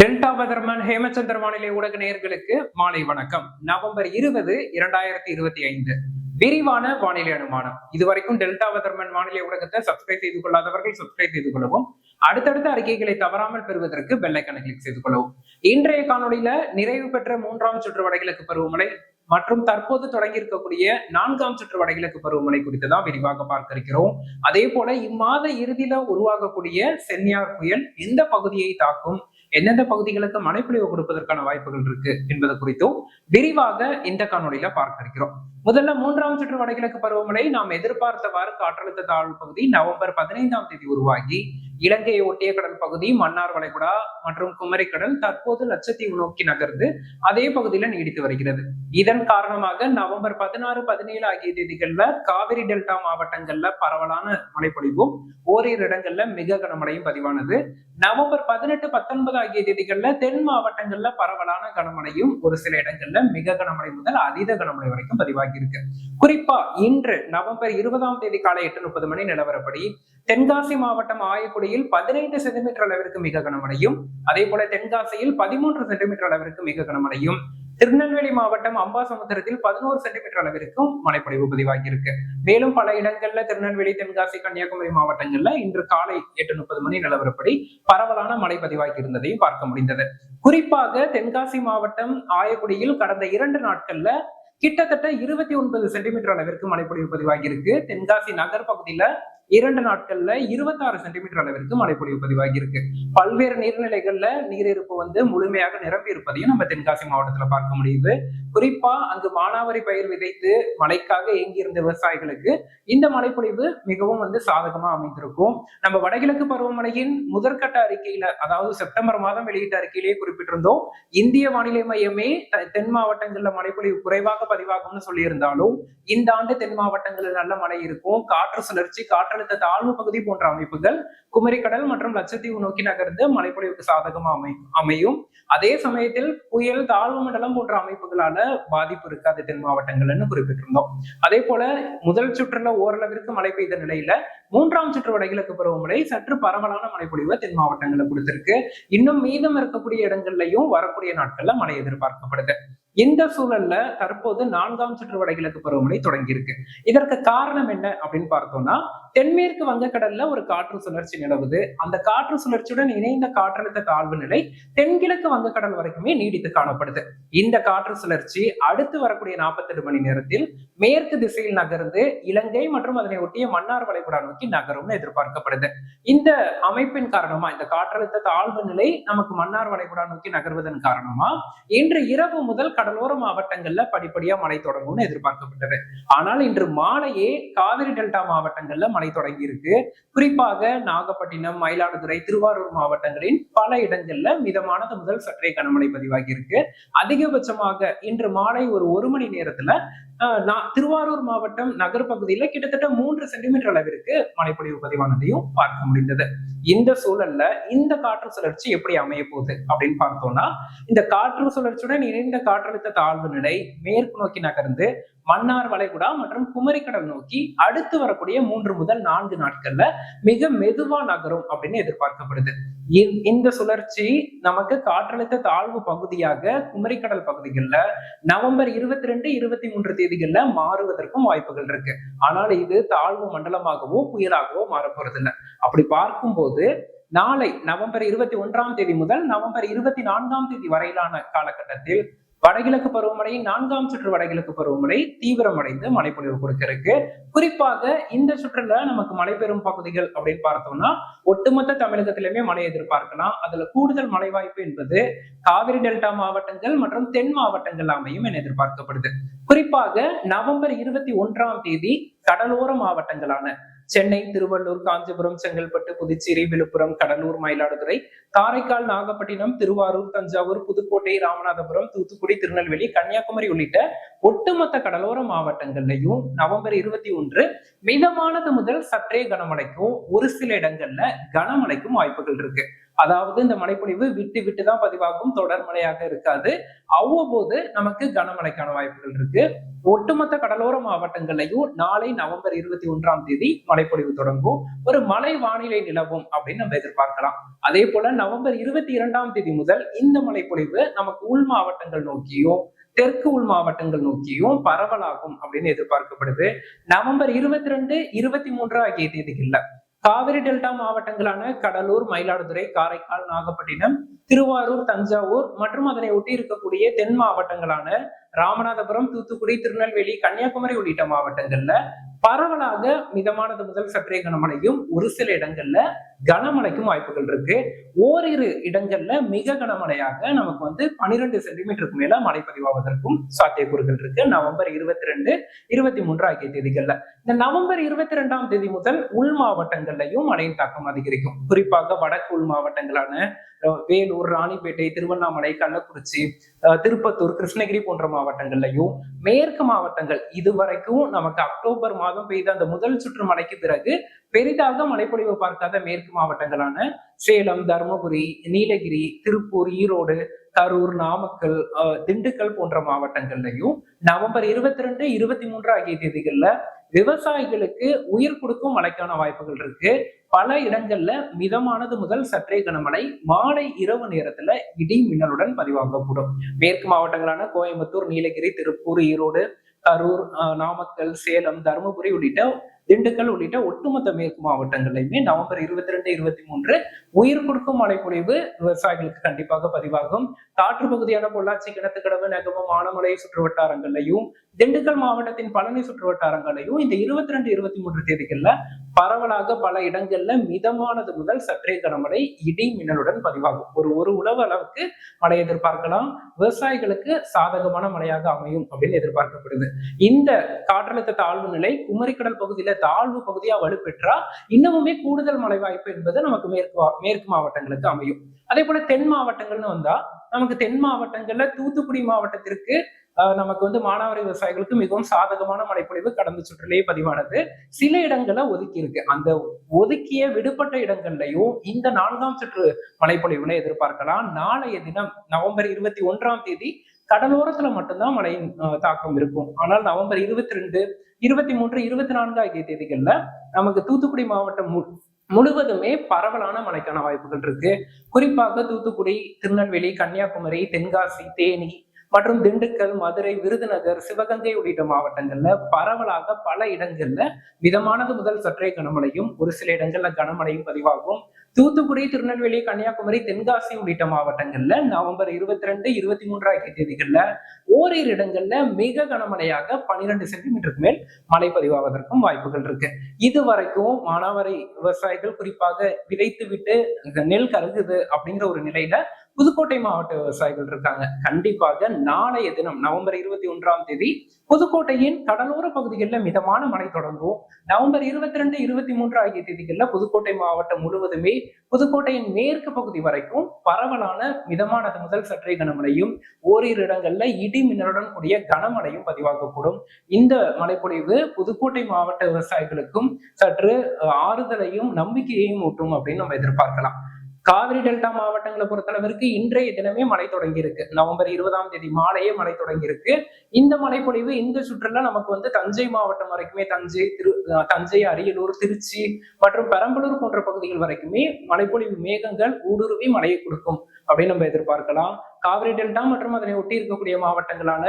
Delta weatherman Hemachandra வானிலை ஊடக நேர்களுக்கு மாலை வணக்கம். நவம்பர் இருபது இரண்டாயிரத்தி இருபத்தி ஐந்து. விரிவான வானிலை அனுமானம். இதுவரைக்கும் டெல்டா வெதர்மன் வானிலை ஊடகத்தை சப்ஸ்கிரைப் செய்து கொள்ளாதவர்கள் சப்ஸ்கிரைப் செய்து கொள்ளவும். அடுத்தடுத்த அறிக்கைகளை தவறாமல் பெறுவதற்கு பெல்லைக்கனை கிளிக் செய்து கொள்ளவும். இன்றைய காணொளியில நிறைவு பெற்ற மூன்றாம் சுற்று வடகிழக்கு பருவமழை மற்றும் தற்போது தொடங்கி இருக்கக்கூடிய நான்காம் சுற்று வடகிழக்கு பருவமழை குறித்து தான் விரிவாக பார்க்க இருக்கிறோம். அதே போல இம்மாத இறுதியில உருவாகக்கூடிய சென்னியார் புயல் எந்த பகுதியை தாக்கும் எந்தெந்த பகுதிகளுக்கு மழைப்பொழிவு கொடுப்பதற்கான வாய்ப்புகள் இருக்கு என்பது குறித்தும் விரிவாக இந்த காணொலியில பார்க்க இருக்கிறோம். முதல்ல மூன்றாம் சுற்று வடகிழக்கு பருவமழை நாம் எதிர்பார்த்தவாறு காற்றழுத்த தாழ்வு பகுதி நவம்பர் பதினைந்தாம் தேதி உருவாகி இலங்கையை ஒட்டிய கடல் பகுதி மன்னார் வளைகுடா மற்றும் குமரிக்கடல் தற்போது லட்சத்தீவு நோக்கி நகர்ந்து அதே பகுதியில நீடித்து வருகிறது. இதன் காரணமாக நவம்பர் பதினாறு பதினேழு ஆகிய தேதிகள்ல காவிரி டெல்டா மாவட்டங்கள்ல பரவலான மழைப்பொழிவும் ஓரிரு இடங்கள்ல மிக கனமழையும் பதிவானது. நவம்பர் பதினெட்டு பத்தொன்பது ஆகிய தேதிகள்ல தென் மாவட்டங்கள்ல பரவலான கனமழையும் ஒரு சில இடங்கள்ல மிக கனமழை முதல் அதீத கனமழை வரைக்கும் பதிவாகி இருக்கு. குறிப்பா இன்று நவம்பர் இருபதாம் தேதி காலை எட்டு முப்பது மணி நிலவரப்படி தென்காசி மாவட்டம் ஆயக்குடியில் பதினைந்து சென்டிமீட்டர் அளவிற்கு மிக கனமழையும் அதே போல தென்காசியில் பதிமூன்று சென்டிமீட்டர் அளவிற்கு மிக கனமழையும். திருநெல்வேலி மாவட்டம் அம்பாசமுத்திரத்தில் பதினோரு சென்டிமீட்டர் அளவிற்கும் மழைப்பொழிவு பதிவாகியிருக்கு. மேலும் பல இடங்கள்ல திருநெல்வேலி தென்காசி கன்னியாகுமரி மாவட்டங்கள்ல இன்று காலை எட்டு முப்பது மணி நிலவரப்படி பரவலான மழை பதிவாகி இருந்ததையும் பார்க்க முடிந்தது. குறிப்பாக தென்காசி மாவட்டம் ஆயக்குடியில் கடந்த இரண்டு நாட்கள்ல கிட்டத்தட்ட இருபத்தி ஒன்பது சென்டிமீட்டர் அளவிற்கு மழைப்பொழிவு பதிவாகியிருக்கு. தென்காசி நகர் பகுதியில இரண்டு நாட்கள்ல இருபத்தாறு சென்டிமீட்டர் அளவிற்கு மழைப்பொழிவு பதிவாகி இருக்கு பல்வேறு நீர்நிலைகள்ல நீரிருப்பு வந்து முழுமையாக நிரம்பி இருப்பதையும் நம்ம தென்காசி மாவட்டத்துல பார்க்க முடியுது. குறிப்பா அங்கு மானாவாரி பயிர் விதைத்து மழைக்காக ஏங்கியிருந்த விவசாயிகளுக்கு இந்த மழைப்பொழிவு மிகவும் வந்து சாதகமா அமைந்திருக்கும். நம்ம வடகிழக்கு பருவமழையின் முதற்கட்ட அறிக்கையில அதாவது செப்டம்பர் மாதம் வெளியிட்ட அறிக்கையிலேயே குறிப்பிட்டிருந்தோம். இந்திய வானிலை மையமே தென் மாவட்டங்கள்ல மழைப்பொழிவு குறைவாக பதிவாகும்னு சொல்லியிருந்தாலும் இந்த ஆண்டு தென் மாவட்டங்களில் நல்ல மழை இருக்கும். காற்று சுழற்சி காற்றழுத்த தாழ்வு பகுதி போன்ற அமைப்புகள் குமரிக்கடல் மற்றும் லட்சத்தீவு நோக்கி நகர்ந்து மழைப்பொழிவுக்கு சாதகமா அமை அமையும். அதே சமயத்தில் புயல் தாழ்வு மண்டலம் போன்ற அமைப்புகளால பாதிப்பு இருக்காது தென் மாவட்டங்கள்னு குறிப்பிட்டிருந்தோம். அதே போல முதல் சுற்றுல ஓரளவிற்கு மழை பெய்த நிலையில மூன்றாம் சுற்று வடகிழக்கு பருவமழை சற்று பரவலான மழைப்பொழிவை தென் மாவட்டங்களை கொடுத்திருக்கு. இன்னும் மீதம் இருக்கக்கூடிய இடங்கள்லையும் வரக்கூடிய நாட்கள்ல மழை எதிர்பார்க்கப்படுது. இந்த சூழல்ல தற்போது நான்காம் சுற்று வடகிழக்கு பருவமழை தொடங்கியிருக்கு. இதற்கு காரணம் என்ன அப்படின்னு பார்த்தோம்னா தென்மேற்கு வங்கக்கடல்ல ஒரு காற்று சுழற்சி நிலவுது. அந்த காற்று சுழற்சியுடன் இணைந்த காற்றழுத்த தாழ்வு நிலை தென்கிழக்கு வங்கக்கடல் வரைக்குமே நீடித்து காணப்படுது. இந்த காற்று சுழற்சி அடுத்து வரக்கூடிய நாற்பத்தெட்டு மணி நேரத்தில் மேற்கு திசையில் நகர்ந்து இலங்கை மற்றும் அதனை ஒட்டிய மன்னார் வளைகுடா நோக்கி நகரும்னு எதிர்பார்க்கப்படுது. இந்த அமைப்பின் காரணமா இந்த காற்றழுத்த தாழ்வு நிலை நமக்கு மன்னார் வளைகுடா நோக்கி நகர்வதன் காரணமா இன்று இரவு முதல் கடலோர மாவட்டங்கள்ல படிப்படியா மழை தொடங்கும்னு எதிர்பார்க்கப்பட்டது. ஆனால் இன்று மாலையே காவிரி டெல்டா மாவட்டங்கள்ல மழை தொடங்கி இருக்கு குறிப்பாக நாகப்பட்டினம் மயிலாடுதுறை திருவாரூர் மாவட்டங்களின் பல இடங்கள்ல மிதமானது முதல் சற்றே கனமழை பதிவாகி இருக்கு அதிகபட்சமாக இன்று மாலை ஒரு ஒரு மணி நேரத்துல திருவாரூர் மாவட்டம் நகர் பகுதியில கிட்டத்தட்ட மூன்று சென்டிமீட்டர் அளவிற்கு மழைப்பொழிவு பதிவானதையும் பார்க்க முடிந்தது. இந்த சூழல்ல இந்த காற்று சுழற்சி எப்படி அமைய போகுது அப்படின்னு பார்த்தோம்னா இந்த காற்று சுழற்சியுடன் இணைந்த காற்று காற்றழுத்த தாழ்வு நிலை மேற்கு நோக்கி நகர்ந்து மன்னார் வளைகுடா மற்றும் குமரிக்கடல் நோக்கி அடுத்து வரக்கூடிய மூன்று முதல் நான்கு நாட்கள்ல மிக மெதுவா நகரும் அப்படின்னு எதிர்பார்க்கப்படுது. இந்த சுழற்சி நமக்கு காற்றழுத்த தாழ்வு பகுதியாக குமரிக்கடல் பகுதிகளில் நவம்பர் இருபத்தி ரெண்டு இருபத்தி மூன்று தேதிகளில் மாறுவதற்கும் வாய்ப்புகள் இருக்கு. ஆனால் இது தாழ்வு மண்டலமாகவோ புயலாகவோ மாறப்போறது இல்லை அப்படி பார்க்கும்போது நாளை நவம்பர் இருபத்தி ஒன்றாம் தேதி முதல் நவம்பர் இருபத்தி நான்காம் தேதி வரையிலான காலகட்டத்தில் வடகிழக்கு பருவமழை நான்காம் சுற்று வடகிழக்கு பருவமழை தீவிரமடைந்து மழைப்பொழிவு கொடுக்க இருக்கு. குறிப்பாக இந்த சுற்றுல நமக்கு மழை பெறும் பகுதிகள் அப்படின்னு பார்த்தோம்னா ஒட்டுமொத்த தமிழகத்திலுமே மழை எதிர்பார்க்கலாம். அதுல கூடுதல் மழை வாய்ப்பு என்பது காவிரி டெல்டா மாவட்டங்கள் மற்றும் தென் மாவட்டங்கள் அமையும் என எதிர்பார்க்கப்படுது. குறிப்பாக நவம்பர் இருபத்தி ஒன்றாம் தேதி கடலோர மாவட்டங்களான சென்னை திருவள்ளூர் காஞ்சிபுரம் செங்கல்பட்டு புதுச்சேரி விழுப்புரம் கடலூர் மயிலாடுதுறை காரைக்கால் நாகப்பட்டினம் திருவாரூர் தஞ்சாவூர் புதுக்கோட்டை ராமநாதபுரம் தூத்துக்குடி திருநெல்வேலி கன்னியாகுமரி உள்ளிட்ட ஒட்டுமொத்த கடலோர மாவட்டங்கள்லையும் நவம்பர் இருபத்தி ஒன்று மிதமானது முதல் சற்றே கனமழைக்கும் ஒரு சில இடங்கள்ல கனமழைக்கும் வாய்ப்புகள் இருக்கு. அதாவது இந்த மழைப்பொழிவு விட்டு விட்டு தான் பதிவாகும் தொடர் மழையாக இருக்காது. அவ்வப்போது நமக்கு கனமழைக்கான வாய்ப்புகள் இருக்கு. ஒட்டுமொத்த கடலோர மாவட்டங்கள்லையும் நாளை நவம்பர் இருபத்தி ஒன்றாம் தேதி மழைப்பொழிவு தொடங்கும். ஒரு மழை வானிலை நிலவும் அப்படின்னு நம்ம எதிர்பார்க்கலாம். அதே போல நவம்பர் இருபத்தி இரண்டாம் தேதி முதல் இந்த மழைப்பொழிவு நமக்கு உள் மாவட்டங்கள் நோக்கியும் தெற்கு உள் மாவட்டங்கள் நோக்கியும் பரவலாகும் அப்படின்னு எதிர்பார்க்கப்படுது. நவம்பர் இருபத்தி ரெண்டு இருபத்தி மூன்று ஆகிய தேதிகள்ல. காவிரி டெல்டா மாவட்டங்களான கடலூர் மயிலாடுதுறை காரைக்கால் நாகப்பட்டினம் திருவாரூர் தஞ்சாவூர் மற்றும் அதனை ஒட்டி இருக்கக்கூடிய தென் மாவட்டங்களான ராமநாதபுரம் தூத்துக்குடி திருநெல்வேலி கன்னியாகுமரி உள்ளிட்ட மாவட்டங்கள்ல பரவலாக மிதமானது முதல் சற்றே கனமழையும் ஒரு சில இடங்கள்ல கனமழைக்கும் வாய்ப்புகள் இருக்கு. ஓரிரு இடங்கள்ல மிக கனமழையாக நமக்கு வந்து பனிரெண்டு சென்டிமீட்டருக்கு மேல மழை பதிவாவதற்கும் சாத்தியக்கூறுகள் இருக்கு. நவம்பர் இருபத்தி ரெண்டு இருபத்தி மூன்று ஆகிய தேதிகள்ல. இந்த நவம்பர் இருபத்தி ரெண்டாம் தேதி முதல் உள் மாவட்டங்கள்லையும் மழையின் தாக்கம் அதிகரிக்கும். குறிப்பாக வடக்கு உள் மாவட்டங்களான வேலூர் ராணிப்பேட்டை திருவண்ணாமலை கள்ளக்குறிச்சி திருப்பத்தூர் கிருஷ்ணகிரி போன்ற மாவட்டங்கள்லையும் மேற்கு மாவட்டங்கள் இதுவரைக்கும் நமக்கு அக்டோபர் மாதம் பெய்த அந்த முதல் சுற்று மழைக்கு பிறகு பெரிதாக மழைப்பொழிவு பார்க்காத மேற்கு மாவட்டங்களான சேலம் தருமபுரி நீலகிரி திருப்பூர் ஈரோடு கரூர் நாமக்கல் திண்டுக்கல் போன்ற மாவட்டங்கள்லையும் நவம்பர் இருபத்தி ரெண்டு இருபத்தி மூன்று ஆகிய தேதிகள்ல விவசாயிகளுக்கு உயிர் கொடுக்கும் மழைக்கான வாய்ப்புகள் இருக்கு. பல இடங்கள்ல மிதமானது முதல் சற்றே கனமழை மாலை இரவு நேரத்துல இடி மின்னலுடன் பதிவாகக்கூடும். மேற்கு மாவட்டங்களான கோயம்புத்தூர் நீலகிரி திருப்பூர் ஈரோடு கரூர் நாமக்கல் சேலம் தருமபுரி உள்ளிட்ட திண்டுக்கல் உள்ளிட்ட ஒட்டுமொத்த மேற்கு மாவட்டங்கள்லையுமே நவம்பர் இருபத்தி ரெண்டு இருபத்தி மூன்று உயிர் கொடுக்கும் மழைப்பொழிவு விவசாயிகளுக்கு கண்டிப்பாக பதிவாகும். காற்று பகுதியான பொள்ளாச்சி கிணத்துக்கடவு நெகமம் ஆனமலை சுற்று வட்டாரங்கள்லையும் திண்டுக்கல் மாவட்டத்தின் பழனி சுற்று வட்டாரங்களையும் இந்த இருபத்தி ரெண்டு இருபத்தி மூன்று தேதிகள்ல பரவலாக பல இடங்கள்ல மிதமானது முதல் சற்றே கனமழை இடி மின்னலுடன் பதிவாகும். ஒரு ஒரு உழவு அளவுக்கு மழை எதிர்பார்க்கலாம். விவசாயிகளுக்கு சாதகமான மழையாக அமையும் அப்படின்னு எதிர்பார்க்கப்படுது. இந்த காற்றழுத்த தாழ்வு நிலை குமரிக்கடல் பகுதியில தாழ்வு பகுதியா வலுப்பெற்றா இன்னமுமே கூடுதல் மழை வாய்ப்பு என்பது நமக்கு மேற்கு மேற்கு மாவட்டங்களுக்கு அமையும். அதே போல தென் மாவட்டங்கள்னு வந்தா நமக்கு தென் மாவட்டங்கள்ல தூத்துக்குடி மாவட்டத்திற்கு நமக்கு வந்து மானாவாரி விவசாயிகளுக்கு மிகவும் சாதகமான மழைப்பொழிவு கடந்த சுற்றுலேயே பதிவானது. சில இடங்களை ஒதுக்கி இருக்கு அந்த ஒதுக்கிய விடுபட்ட இடங்கள்லையும் இந்த நான்காம் சுற்று மழைப்பொழிவுல எதிர்பார்க்கலாம். நாளைய தினம் நவம்பர் இருபத்தி ஒன்றாம் தேதி கடலோரத்துல மட்டும்தான் மழையின் தாக்கம் இருக்கும். ஆனால் நவம்பர் இருபத்தி ரெண்டு இருபத்தி மூன்று இருபத்தி நான்கு ஆகிய தேதிகளில் நமக்கு தூத்துக்குடி மாவட்டம் மு- முழுவதுமே பரவலான மழைக்கான வாய்ப்புகள் இருக்கு. குறிப்பாக தூத்துக்குடி திருநெல்வேலி கன்னியாகுமரி தென்காசி தேனி மற்றும் திண்டுக்கல் மதுரை விருதுநகர் சிவகங்கை உள்ளிட்ட மாவட்டங்கள்ல பரவலாக பல இடங்கள்ல மிதமானது முதல் சற்றே கனமழையும் ஒரு சில இடங்கள்ல கனமழையும் பதிவாகும். தூத்துக்குடி திருநெல்வேலி கன்னியாகுமரி தென்காசி உள்ளிட்ட மாவட்டங்கள்ல நவம்பர் இருபத்தி ரெண்டு இருபத்தி மூன்று ஆகிய தேதிகள்ல ஓரிரு இடங்கள்ல மிக கனமழையாக பன்னிரெண்டு சென்டிமீட்டருக்கு மேல் மழை பதிவாவதற்கும் வாய்ப்புகள் இருக்கு. இது வரைக்கும் மானாவாரி விவசாயிகள் குறிப்பாக விதைத்து விட்டு நெல் கருகுது அப்படிங்கிற ஒரு நிலையில புதுக்கோட்டை மாவட்ட விவசாயிகள் இருக்காங்க. கண்டிப்பாக நாளைய தினம் நவம்பர் இருபத்தி ஒன்றாம் தேதி புதுக்கோட்டையின் கடலோர பகுதிகளில் மிதமான மழை தொடங்கும். நவம்பர் இருபத்தி ரெண்டு இருபத்தி மூன்று ஆகிய தேதிகளில் புதுக்கோட்டை மாவட்டம் முழுவதுமே புதுக்கோட்டையின் மேற்கு பகுதி வரைக்கும் பரவலான மிதமானது முதல் சற்றே கனமழையும் ஓரிரு இடங்கள்ல இடி மின்னலுடன் கூடிய கனமழையும் பதிவாகக்கூடும். இந்த மழைப்பொழிவு புதுக்கோட்டை மாவட்ட விவசாயிகளுக்கும் சற்று ஆறுதலையும் நம்பிக்கையையும் ஊட்டும் அப்படின்னு நம்ம எதிர்பார்க்கலாம். காவிரி டெல்டா மாவட்டங்களை பொறுத்தளவிற்கு இன்றைய தினமே மழை தொடங்கியிருக்கு. நவம்பர் இருபதாம் தேதி மாலையே மழை தொடங்கியிருக்கு. இந்த மழைப்பொழிவு இந்த சுற்றுலா நமக்கு வந்து தஞ்சை மாவட்டம் வரைக்குமே தஞ்சை திரு தஞ்சை அரியலூர் திருச்சி மற்றும் பெரம்பலூர் போன்ற பகுதிகள் வரைக்குமே மழைப்பொழிவு மேகங்கள் ஊடுருவி மழையை கொடுக்கும் அப்படின்னு நம்ம எதிர்பார்க்கலாம். காவிரி டெல்டா மற்றும் அதனை ஒட்டி இருக்கக்கூடிய மாவட்டங்களான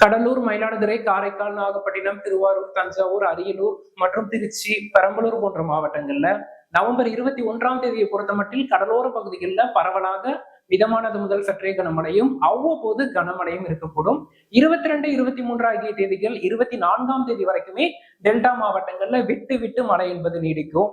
கடலூர் மயிலாடுதுறை காரைக்கால் நாகப்பட்டினம் திருவாரூர் தஞ்சாவூர் அரியலூர் மற்றும் திருச்சி பெரம்பலூர் போன்ற மாவட்டங்கள்ல நவம்பர் இருபத்தி ஒன்றாம் தேதியை பொறுத்தமட்டில் கடலோர பகுதிகளில் பரவலாக மிதமானது முதல் சற்றே கனமழையும் அவ்வப்போது கனமழையும் இருக்கக்கூடும். இருபத்தி ரெண்டு இருபத்தி மூன்று ஆகிய தேதிகள் இருபத்தி நான்காம் தேதி வரைக்குமே டெல்டா மாவட்டங்கள்ல விட்டு விட்டு மழை என்பது நீடிக்கும்.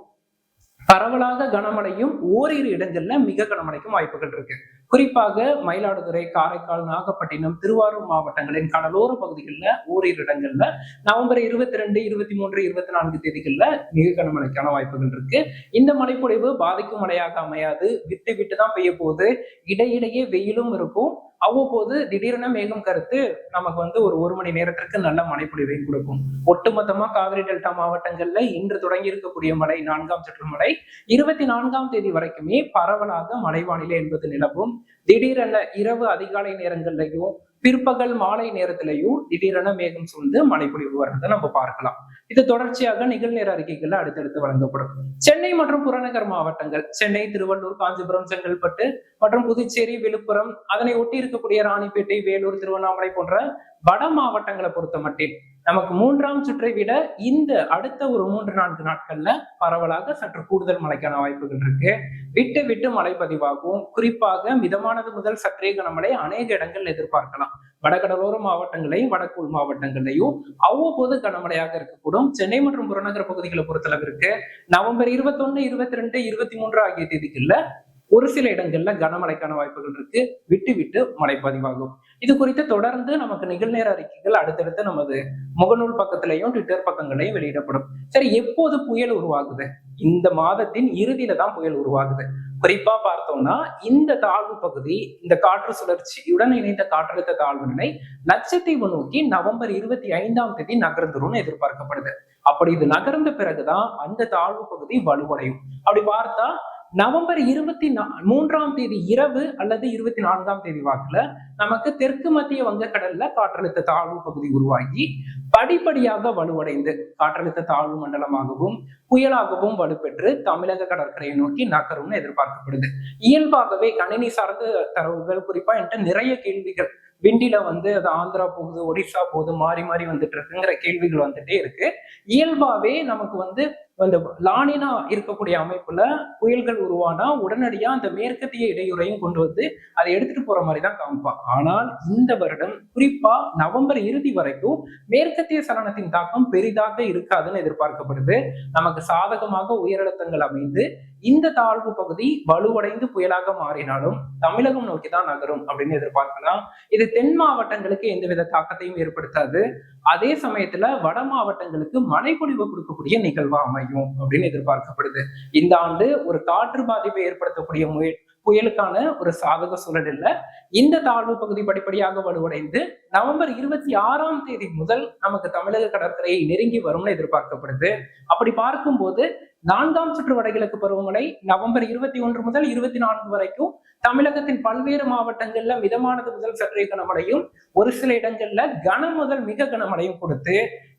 பரவலாக கனமழையும் ஓரிரு இடங்கள்ல மிக கனமழைக்கும் வாய்ப்புகள் இருக்கு. குறிப்பாக மயிலாடுதுறை காரைக்கால் நாகப்பட்டினம் திருவாரூர் மாவட்டங்களின் கடலோர பகுதிகளில் ஓரிரு இடங்கள்ல நவம்பர் இருபத்தி ரெண்டு இருபத்தி மூன்று இருபத்தி நான்கு தேதிகளில் மிக கனமழைக்கான வாய்ப்புகள் இருக்கு. இந்த மழைப்பொழிவு பாதிக்கும் மழையாக அமையாது. விட்டு விட்டு தான் பெய்ய போகுது. இடையிடையே வெயிலும் இருக்கும். அவ்வப்போது திடீரென மேகம் கருத்து நமக்கு வந்து ஒரு ஒரு மணி நேரத்திற்கு நல்ல மழைப்பொழிவை கொடுக்கும். ஒட்டுமொத்தமா காவிரி டெல்டா மாவட்டங்கள்ல இன்று தொடங்கி இருக்கக்கூடிய மழை நான்காம் சுற்று மழை இருபத்தி நான்காம் தேதி வரைக்குமே பரவலாக மழை வானிலை என்பது நிலவும். திடீரென இரவு அதிகாலை நேரங்கள்லையும் பிற்பகல் மாலை நேரத்திலையும் திடீரென மேகம் சூழ்ந்து மழைப்பொழிவு வர்றதை நம்ம பார்க்கலாம். இது தொடர்ச்சியாக நிகழ்நேர அறிக்கைகள் அடுத்தடுத்து வழங்கப்படும். சென்னை மற்றும் புறநகர் மாவட்டங்கள் சென்னை திருவள்ளூர் காஞ்சிபுரம் செங்கல்பட்டு மற்றும் புதுச்சேரி விழுப்புரம் அதனை ஒட்டி இருக்கக்கூடிய ராணிப்பேட்டை வேலூர் திருவண்ணாமலை போன்ற வட மாவட்டங்களை பொறுத்த மட்டில் நமக்கு மூன்றாம் சுற்றை விட இந்த அடுத்த ஒரு மூன்று நான்கு நாட்கள்ல பரவலாக சற்று கூடுதல் மழைக்கான வாய்ப்புகள் இருக்கு. விட்டு விட்டு மழை பதிவாகும். குறிப்பாக மிதமானது முதல் சற்றே கனமழை அநேக இடங்கள் எதிர்பார்க்கலாம். வடகடலோர மாவட்டங்களையும் வடக்குள் மாவட்டங்களையும் அவ்வப்போது கனமழையாக இருக்கக்கூடும். சென்னை மற்றும் புறநகர் பகுதிகளை பொறுத்தளவிற்கு நவம்பர் இருபத்தொன்னு இருபத்தி ரெண்டு இருபத்தி மூன்று ஆகிய தேதிக்குள்ள ஒரு சில இடங்கள்ல கனமழைக்கான வாய்ப்புகள் இருக்கு. விட்டு விட்டு மழை பதிவாகும். இது குறித்து தொடர்ந்து நமக்கு நிகழ்நேர அறிக்கைகள் அடுத்தடுத்து நமது முகநூல் பக்கத்திலையும் ட்விட்டர் பக்கங்களையும் வெளியிடப்படும். சரி எப்போது புயல் உருவாகுது? இந்த மாதத்தின் இறுதியில தான் புயல் உருவாகுது. குறிப்பா பார்த்தோம்னா இந்த தாழ்வு பகுதி இந்த காற்று சுழற்சியுடன் இணைந்த காற்றழுத்த தாழ்வு நிலை லட்சத்தீவு நோக்கி நவம்பர் இருபத்தி ஐந்தாம் தேதி நகர்ந்துரும்னு எதிர்பார்க்கப்படுது. அப்படி இது நகர்ந்த பிறகுதான் அந்த தாழ்வு பகுதி வலுவடையும். அப்படி பார்த்தா நவம்பர் இருபத்தி மூன்றாம் தேதி இரவு அல்லது இருபத்தி நான்காம் தேதி வாக்குல நமக்கு தெற்கு மத்திய வங்கக்கடல்ல காற்றழுத்த தாழ்வு பகுதி உருவாகி படிப்படியாக வலுவடைந்து காற்றழுத்த தாழ்வு மண்டலமாகவும் புயலாகவும் வலுப்பெற்று தமிழக கடற்கரையை நோக்கி நகரும்னு எதிர்பார்க்கப்படுது. இயல்பாகவே கணினி சார்ந்த தரவுகள் குறிப்பா என்கிட்ட நிறைய கேள்விகள். விண்டில வந்து அது ஆந்திரா போகுது ஒடிசா போகுது மாறி மாறி வந்துட்டு இருக்குங்கிற கேள்விகள் வந்துட்டே இருக்கு. இயல்பாவே நமக்கு வந்து அந்த லானினா இருக்கக்கூடிய அமைப்புல புயல்கள் உருவானா உடனடியா அந்த மேற்கத்திய இடையூறையும் கொண்டு வந்து அதை எடுத்துட்டு போற மாதிரி தான் காமிப்பான். ஆனால் இந்த வருடம் குறிப்பா நவம்பர் இறுதி வரைக்கும் மேற்கத்திய சலனத்தின் தாக்கம் பெரிதாக இருக்காதுன்னு எதிர்பார்க்கப்படுது. நமக்கு சாதகமாக உயரழுத்தங்கள் அமைந்து இந்த தாழ்வு பகுதி வலுவடைந்து புயலாக மாறினாலும் தமிழகம் நோக்கி தான் நகரும் அப்படின்னு எதிர்பார்க்கலாம். இது தென் மாவட்டங்களுக்கு எந்தவித தாக்கத்தையும் ஏற்படுத்தாது. அதே சமயத்துல வட மாவட்டங்களுக்கு மழைப்பொழிவு கொடுக்கக்கூடிய நிகழ்வா அமையும் அப்படின்னு எதிர்பார்க்கப்படுது. இந்த ஆண்டு ஒரு காற்று பாதிப்பை ஏற்படுத்தக்கூடிய முயல் புயலுக்கான ஒரு சாதக சூழல் இல்ல. இந்த தாழ்வு பகுதி படிப்படியாக வலுவடைந்து நவம்பர் இருபத்தி ஆறாம் தேதி முதல் நமக்கு தமிழக கடற்கரையை நெருங்கி வரும்னு எதிர்பார்க்கப்படுது. அப்படி பார்க்கும்போது நான்காம் சுற்று வடகிழக்கு பருவமழை நவம்பர் இருபத்தி ஒன்று முதல் இருபத்தி நான்கு வரைக்கும் தமிழகத்தின் பல்வேறு மாவட்டங்கள்ல மிதமானது முதல் சற்றே கனமழையும் ஒரு சில இடங்கள்ல கன முதல் மிக கனமழையும் கொடுத்து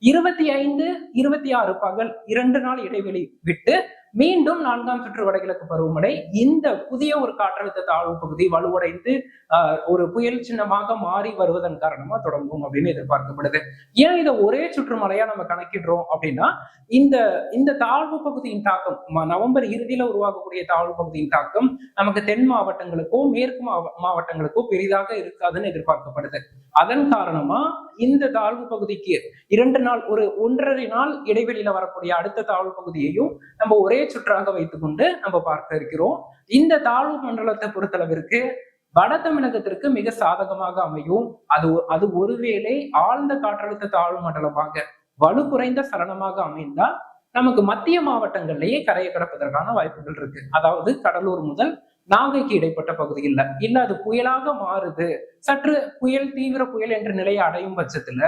இருபத்தி ஐந்து இருபத்தி ஆறு பகல் இரண்டு நாள் இடைவெளி விட்டு மீண்டும் நான்காம் சுற்று வடகிழக்கு பருவமழை. இந்த புதிய ஒரு காற்றழுத்த தாழ்வு பகுதி வலுவடைந்து ஒரு புயல் சின்னமாக மாறி வருவதன் காரணமா தொடங்கும் அப்படின்னு எதிர்பார்க்கப்படுது. ஏன் இதை ஒரே சுற்று மழையா நம்ம கணக்கிடுறோம் அப்படின்னா இந்த இந்த தாழ்வு பகுதியின் தாக்கம் நவம்பர் இறுதியில உருவாகக்கூடிய தாழ்வு பகுதியின் தாக்கம் நமக்கு தென் மாவட்டங்களுக்கோ மேற்கு மாவட்டங்களுக்கோ பெரிதாக இருக்காதுன்னு எதிர்பார்க்கப்படுது. அதன் காரணமா இந்த தாழ்வு பகுதிக்கு இரண்டு நாள் ஒரு ஒன்றரை நாள் இடைவெளியில வரக்கூடிய அடுத்த தாழ்வு பகுதியையும் நம்ம ஒரே சுற்றாக வைத்துக்கொண்டு நம்ம பார்க்க இருக்கிறோம். இந்த தாழ்வு மண்டலத்தை பொறுத்தளவிற்கு வட தமிழகத்திற்கு மிக சாதகமாக அமையும். அது அது ஒருவேளை ஆழ்ந்த காற்றழுத்த தாழ்வு மண்டலமாக வலு குறைந்த சலனமாக அமைந்தால் நமக்கு மத்திய மாவட்டங்கள்லயே கரையை கடப்பதற்கான வாய்ப்புகள் இருக்கு. அதாவது கடலூர் முதல் நாகைக்கு இடைப்பட்ட பகுதியில் இல்ல அது புயலாக மாறுது. சற்று புயல் தீவிர புயல் என்ற நிலையை அடையும் பட்சத்துல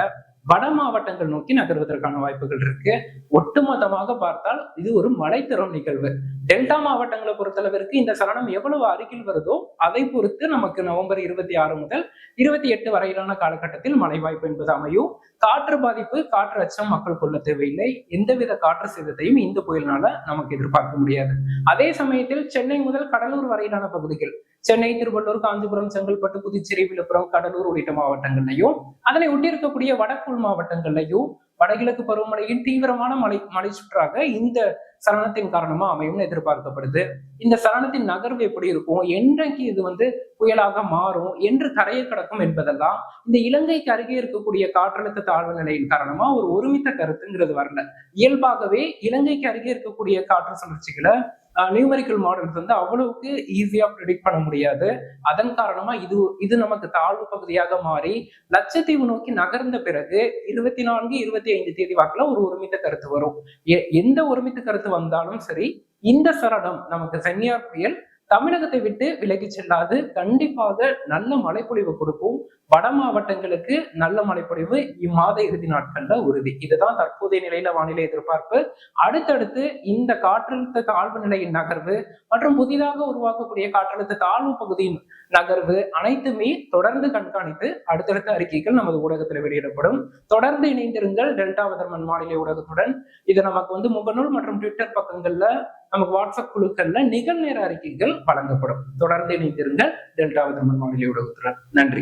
வட மாவட்டங்கள் நோக்கி நகர்வதற்கான வாய்ப்புகள் இருக்கு. ஒட்டுமொத்தமாக பார்த்தால் இது ஒரு மழை நிகழ்வு. டெல்டா மாவட்டங்களை பொறுத்தளவிற்கு இந்த சலனம் எவ்வளவு அருகில் வருதோ அதை பொறுத்து நமக்கு நவம்பர் இருபத்தி ஆறு முதல் இருபத்தி எட்டு வரையிலான காலகட்டத்தில் மழை வாய்ப்பு என்பது அமையும். காற்று பாதிப்பு காற்று அச்சம் மக்கள் கொள்ள தேவையில்லை. எந்தவித காற்று சேதத்தையும் இந்த புயலினால நமக்கு எதிர்பார்க்க முடியாது. அதே சமயத்தில் சென்னை முதல் கடலூர் வரையிலான பகுதிகள் சென்னை திருவள்ளூர் காஞ்சிபுரம் செங்கல்பட்டு புதுச்சேரி விழுப்புரம் கடலூர் உள்ளிட்ட மாவட்டங்கள்லையும் அதனை ஒட்டியிருக்கக்கூடிய வடக்கு வடக்குள் மாவட்டங்கள்லையும் வடகிழக்கு பருவமழையின் தீவிரமான மலை மலை சுற்றாக இந்த சலனத்தின் காரணமா அமையும்னு எதிர்பார்க்கப்படுது. இந்த சலனத்தின் நகர்வு எப்படி இருக்கும்? என்றைக்கு இது வந்து புயலாக மாறும்? என்று கரையை கடக்கும் என்பதெல்லாம் இந்த இலங்கைக்கு அருகே இருக்கக்கூடிய காற்றழுத்த தாழ்வு நிலையின் காரணமா ஒரு ஒருமித்த கருத்துங்கிறது வரல. இயல்பாகவே இலங்கைக்கு அருகே இருக்கக்கூடிய காற்று சுழற்சிகளை நியூமரிக்கல் மாடல்ஸ் வந்து அவ்வளவுக்கு ஈஸியா ப்ரிடிக்ட் பண்ண முடியாது. அதன் காரணமா இது இது நமக்கு தாழ்வு பகுதியாக மாறி லட்சத்தீவு நோக்கி நகர்ந்த பிறகு இருபத்தி நான்கு இருபத்தி ஐந்து தேதி வாக்குல ஒரு ஒருமித்த கருத்து வரும். எ- எந்த ஒருமித்த கருத்து வந்தாலும் சரி இந்த சரணம் நமக்கு சென்னியார் புயல் தமிழகத்தை விட்டு விலகி செல்லாது. கண்டிப்பாக நல்ல மழைப்பொழிவு கொடுக்கும் வட மாவட்டங்களுக்கு நல்ல மழைப்பொழிவு இம்மாத இறுதி நாட்கள்ல உறுதி. இதுதான் தற்போதைய நிலையில வானிலை எதிர்பார்ப்பு. அடுத்தடுத்து இந்த காற்றழுத்த தாழ்வு நிலையின் நகர்வு மற்றும் புதிதாக உருவாக்கக்கூடிய காற்றழுத்த தாழ்வு பகுதியின் நகர்வு அனைத்துமே தொடர்ந்து கண்காணித்து அடுத்தடுத்த அறிக்கைகள் நமது ஊடகத்தில் வெளியிடப்படும். தொடர்ந்து இணைந்திருங்கள் டெல்டா வதர்மன் மாநில ஊடகத்துடன். இது நமக்கு வந்து முகநூல் மற்றும் ட்விட்டர் பக்கங்கள்ல நமக்கு வாட்ஸ்அப் குழுக்கள்ல நிகழ்நேர அறிக்கைகள் வழங்கப்படும். தொடர்ந்து இணைந்திருங்கள் டெல்டா வதர்மன் மாநில ஊடகத்துடன். நன்றி.